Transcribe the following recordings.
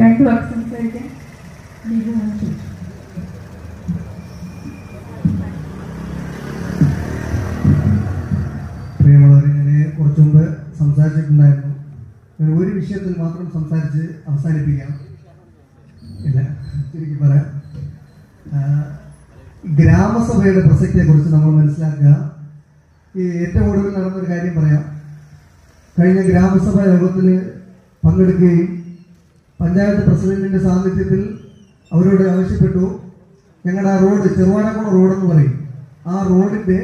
രണ്ടു വാക്ക് സംസാരിക്കാൻ ലിബു ചോദിച്ചു കുറച്ചു മുമ്പ് സംസാരിച്ചിട്ടുണ്ടായിരുന്നു. ഒരു വിഷയത്തിൽ മാത്രം സംസാരിച്ച് അവസാനിപ്പിക്കാം. ഇല്ല ചുരുക്കി പറയാം. ഗ്രാമസഭയുടെ പ്രസക്തിയെക്കുറിച്ച് നമ്മൾ മനസ്സിലാക്കുക. ഈ ഏറ്റവും ഒടുവിൽ നടന്നൊരു കാര്യം പറയാം. കഴിഞ്ഞ ഗ്രാമസഭാ യോഗത്തിൽ പങ്കെടുക്കുകയും പഞ്ചായത്ത് പ്രസിഡന്റിന്റെ സാന്നിധ്യത്തിൽ അവരോട് ആവശ്യപ്പെട്ടു. ഞങ്ങളുടെ ആ റോഡ് ചെറുവാനക്കുള റോഡെന്ന് പറയും. ആ റോഡിന്റെ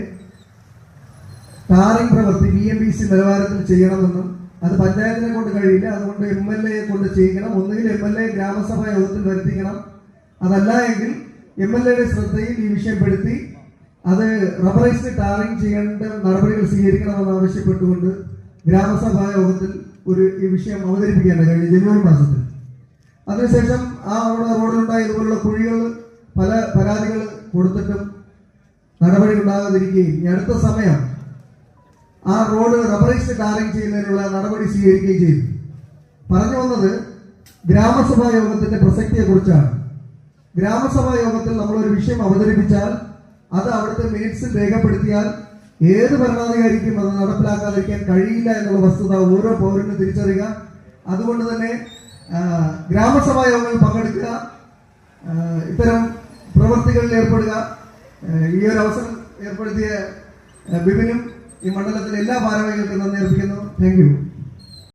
ടാറിംഗ് പ്രവൃത്തി ബി എം ബി സി നിലവാരത്തിൽ ചെയ്യണമെന്നും അത് പഞ്ചായത്തിനെ കൊണ്ട് കഴിയില്ല അതുകൊണ്ട് എം എൽ എയെ കൊണ്ട് ചെയ്യിക്കണം ഒന്നുകിൽ എം എൽ എ ഗ്രാമസഭാ യോഗത്തിൽ വരുത്തിക്കണം. അതല്ല എങ്കിൽ എം എൽ എയുടെ ശ്രദ്ധയിൽ ഈ വിഷയം പെടുത്തി അത് റബറൈസ്ഡ് ടാറിംഗ് ചെയ്യേണ്ട നടപടികൾ സ്വീകരിക്കണമെന്ന് ആവശ്യപ്പെട്ടുകൊണ്ട് ഗ്രാമസഭാ യോഗത്തിൽ ഒരു ഈ വിഷയം അവതരിപ്പിക്കേണ്ട കഴിഞ്ഞ ജനുവരി മാസത്തിൽ. അതിനുശേഷം ആ അവിടെ റോഡിലുണ്ടായ ഇതുപോലുള്ള കുഴികൾ പല പരാതികൾ കൊടുത്തിട്ടും നടപടി ഉണ്ടാകാതിരിക്കുകയും ഇനി അടുത്ത സമയം ആ റോഡ് റബറൈസ് ടാറിംഗ് ചെയ്യുന്നതിനുള്ള നടപടി സ്വീകരിക്കുകയും ചെയ്തു. പറഞ്ഞു വന്നത് ഗ്രാമസഭാ യോഗത്തിന്റെ പ്രസക്തിയെ കുറിച്ചാണ് ഗ്രാമസഭാ യോഗത്തിൽ നമ്മൾ ഒരു വിഷയം അവതരിപ്പിച്ചാൽ അത് അവിടുത്തെ മിനിറ്റ്സിൽ രേഖപ്പെടുത്തിയാൽ ഏത് ഭരണാധികാരിക്കും അത് നടപ്പിലാക്കാതിരിക്കാൻ കഴിയില്ല എന്നുള്ള വസ്തുത ഓരോ പൗരനും തിരിച്ചറിയുക. അതുകൊണ്ട് തന്നെ ഗ്രാമസഭാ യോഗങ്ങളിൽ പങ്കെടുക്കുക ഇത്തരം പ്രവൃത്തികളിൽ ഏർപ്പെടുക ഈ ഒരു അവസരം ഏർപ്പെടുത്തിയ ബിബിനും ഈ മണ്ഡലത്തിലെ എല്ലാ ഭാരവാഹികൾക്കും നന്ദി അർപ്പിക്കുന്നു. താങ്ക്